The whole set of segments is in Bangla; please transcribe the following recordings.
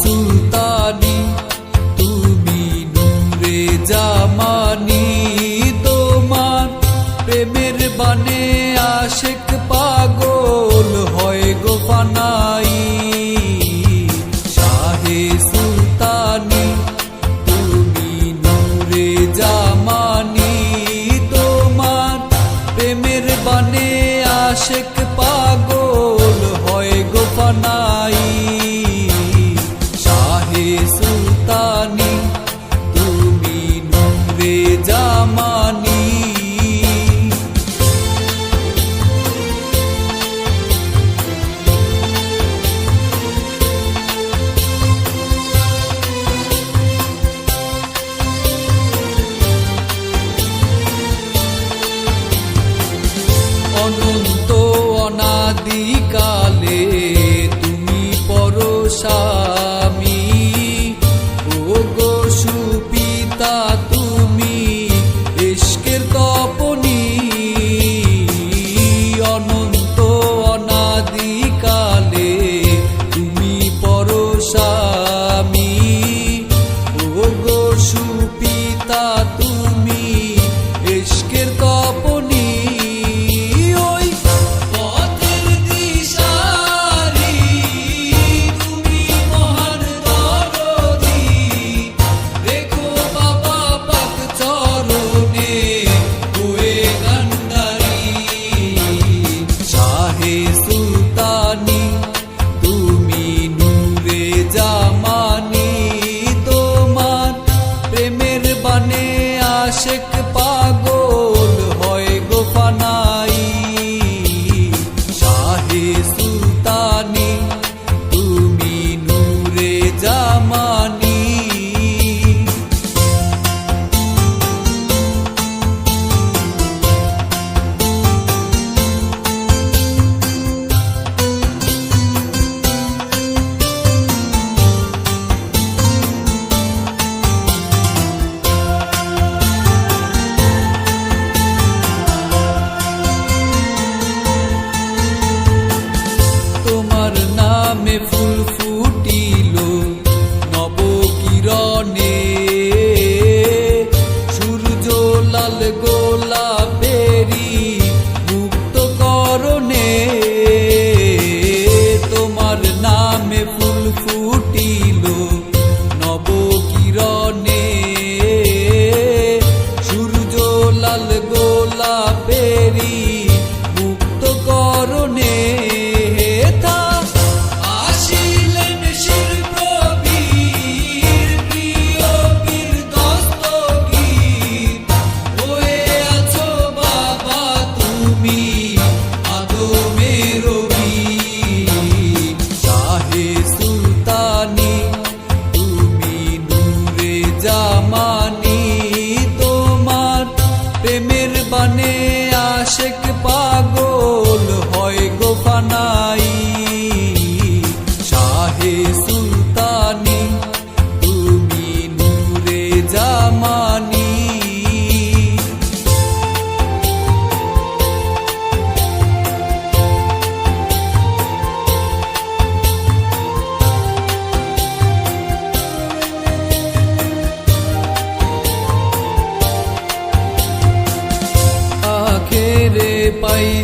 Assim, sintodi অনাদিকালে তুমি পরশামি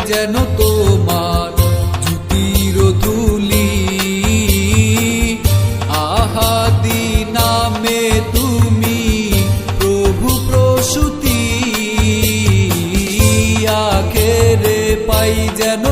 যেন তোমার জুতির ধুলি। আহাদি নামে তুমি প্রভু প্রসূতি। আখেরে পাই যেন